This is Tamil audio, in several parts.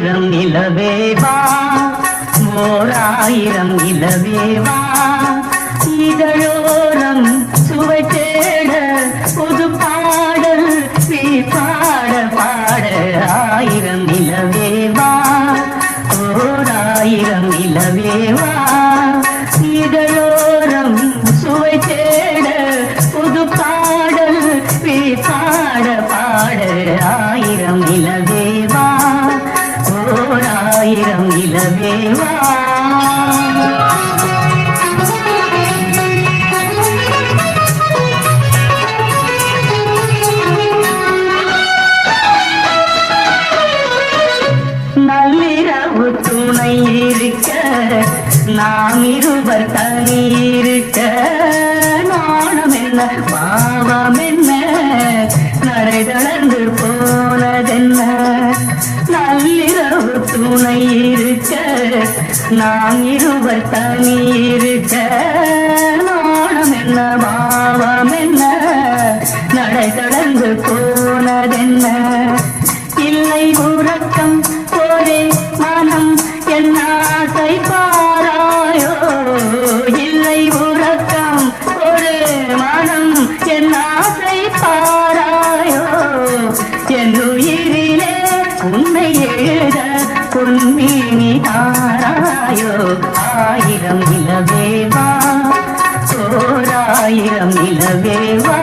ஓராயிரம் நிலவேவா ஓராயிரம் நிலவேவா இதழோரம் சுவை தேட புது பாடல் நீ பாட பாட ஆயிரம் நிலவேவா ஓராயிரம் நிலவேவா நாம் இருவர் தனியிருக்க நாணம் என்ன பாவம் என்ன நடை தளர்ந்து போனதென்ன? நள்ளிரவு துணை இருக்க நாம் இருவர் தனியிருக்க உன்னை எழுத பொன்மீனி தாராயோ? ஆயிரம் நிலவேவா? ஓராயிரம் நிலவேவா?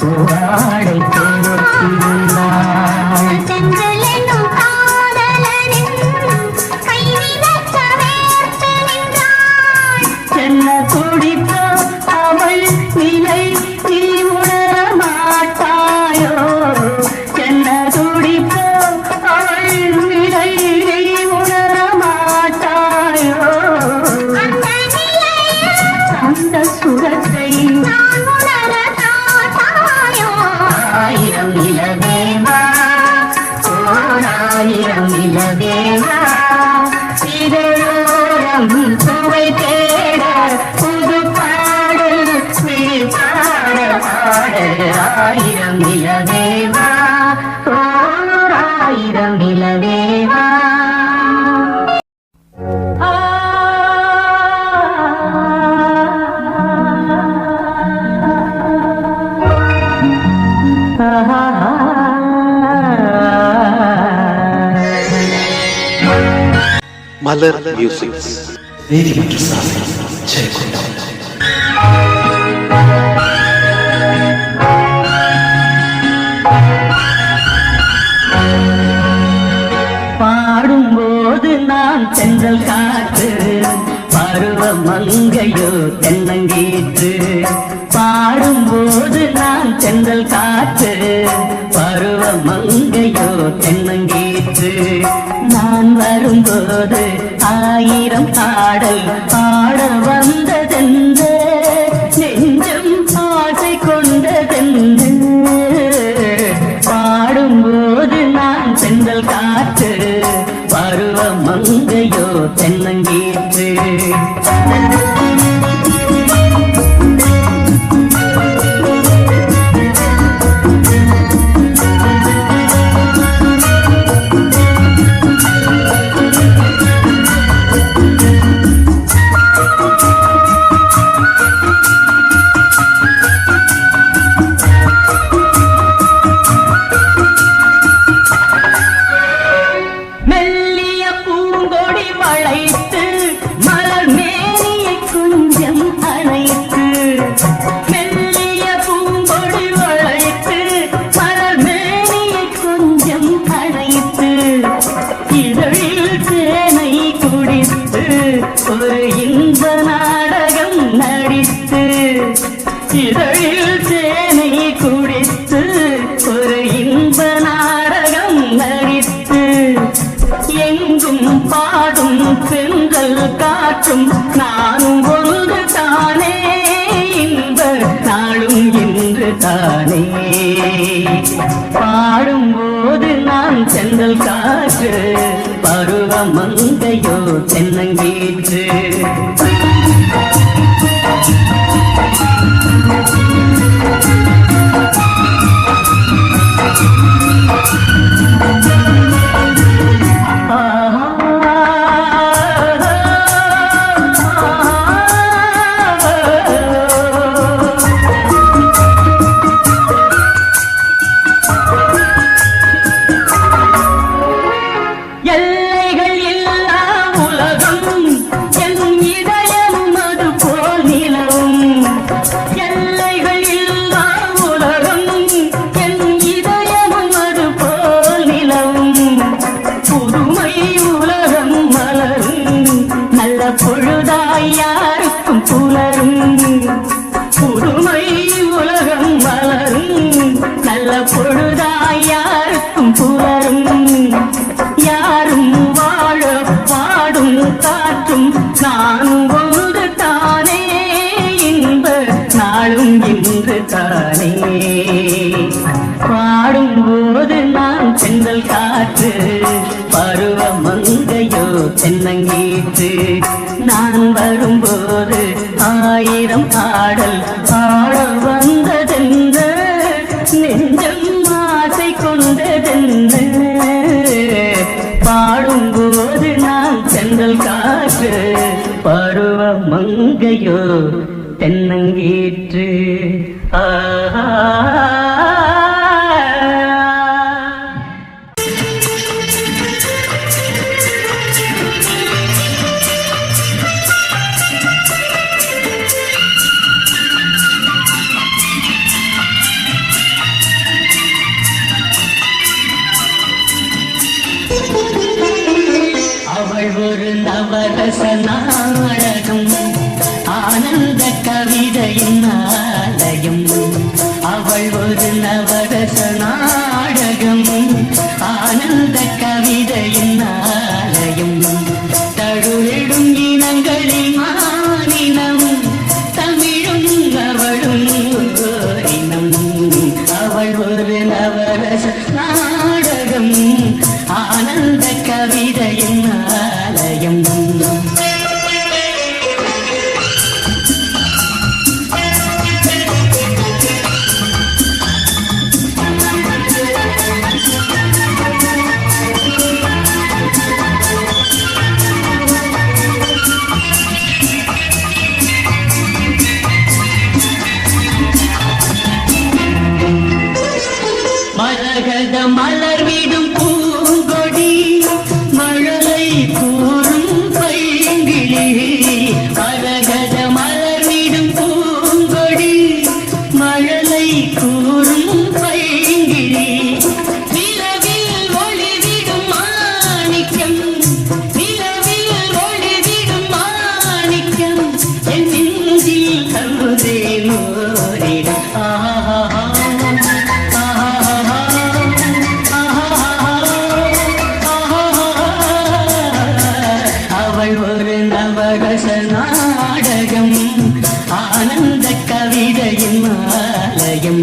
Wow. மலர் மியூசிக்ஸ் பாடும்போது நான் செஞ்சல் காற்று பருவ மங்கையோ தென்னங்கீற்று. பாடும்போது நான் செஞ்சல் காற்று பருவ மங்கையோ தென்னங்கீற்று. நான் வரும்போது ஆயிரம் பாடல் பாட வந்ததென்று நெஞ்சம் ஆசை கொண்டதென்று. பாடும்போது நான் செந்தல் காற்று பருவ மங்கையோ தென்னங்கீற்று. இதழில் தேனை குடித்து ஒரு இன்ப நாடகம் நடித்து எங்கும் பாடும் பெண்கள் காற்றும் நானும் ஒன்று தானே. இன்ப நாளும் இன்று தானே. பாடும்போது நான் செந்தல் காற்று பருவ மங்கையோ தென்னங்கீற்று. புலரும். புதுமை உலகம் மலரும் நல்ல பொழுதாய் யாருக்கும் புலரும் யாரும் வாழ பாடும் காற்றும் நானும் ஒன்று தானே. இன்ப நாளும் இன்று தானே. பாடும்போது நான் செந்தல் காற்று. மங்கையோ தென்னங்கீற்று. நான் வரும்போது ஆயிரம் பாடல் பாட வந்ததென்ற நெஞ்சம் ஆசை கொண்டதென்ற. பாடும்போது நான் செந்தல் காற்று பருவ மங்கையோ தென்னங்கீற்று. ஆஹா. ஒரு மலயம்